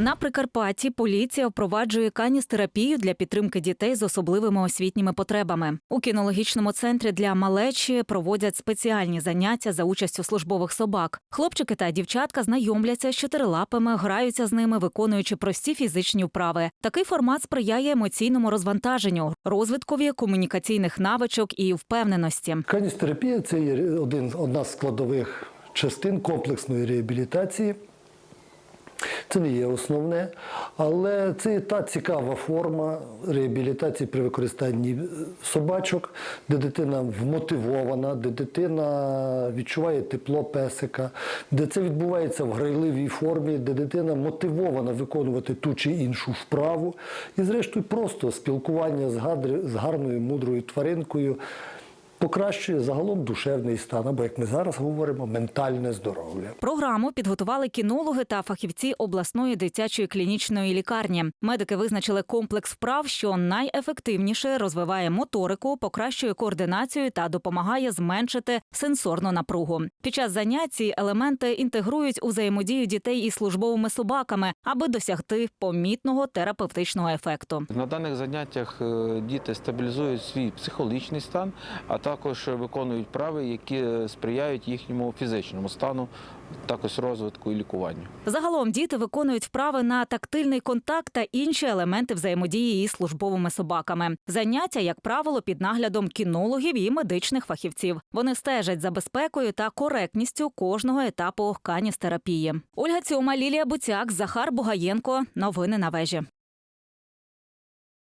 На Прикарпатті поліція впроваджує каністерапію для підтримки дітей з особливими освітніми потребами. У кінологічному центрі для малечі проводять спеціальні заняття за участю службових собак. Хлопчики та дівчатка знайомляться з чотирилапами, граються з ними, виконуючи прості фізичні вправи. Такий формат сприяє емоційному розвантаженню, розвиткові комунікаційних навичок і впевненості. Каністерапія це є один, одна з складових частин комплексної реабілітації. Це не є основне, але це та цікава форма реабілітації при використанні е, собачок, де дитина вмотивована, де дитина відчуває тепло песика, де це відбувається в грайливій формі, де дитина мотивована виконувати ту чи іншу вправу. І, зрештою, просто спілкування з гарною мудрою тваринкою покращує загалом душевний стан, або, як ми зараз говоримо, ментальне здоров'я. Програму підготували кінологи та фахівці обласної дитячої клінічної лікарні. Медики визначили комплекс вправ, що найефективніше розвиває моторику, покращує координацію та допомагає зменшити сенсорну напругу. Під час занять ці елементи інтегрують у взаємодію дітей із службовими собаками, аби досягти помітного терапевтичного ефекту. На даних заняттях е, діти стабілізують свій психологічний стан, а також виконують вправи, які сприяють їхньому фізичному стану, також розвитку і лікуванню. Загалом діти виконують вправи на тактильний контакт та інші елементи взаємодії із службовими собаками. Заняття, як правило, під наглядом кінологів і медичних фахівців. Вони стежать за безпекою та коректністю кожного етапу каністерапії. Ольга Цьома, Лілія Буцяк, Захар Бугаєнко. Новини на вежі.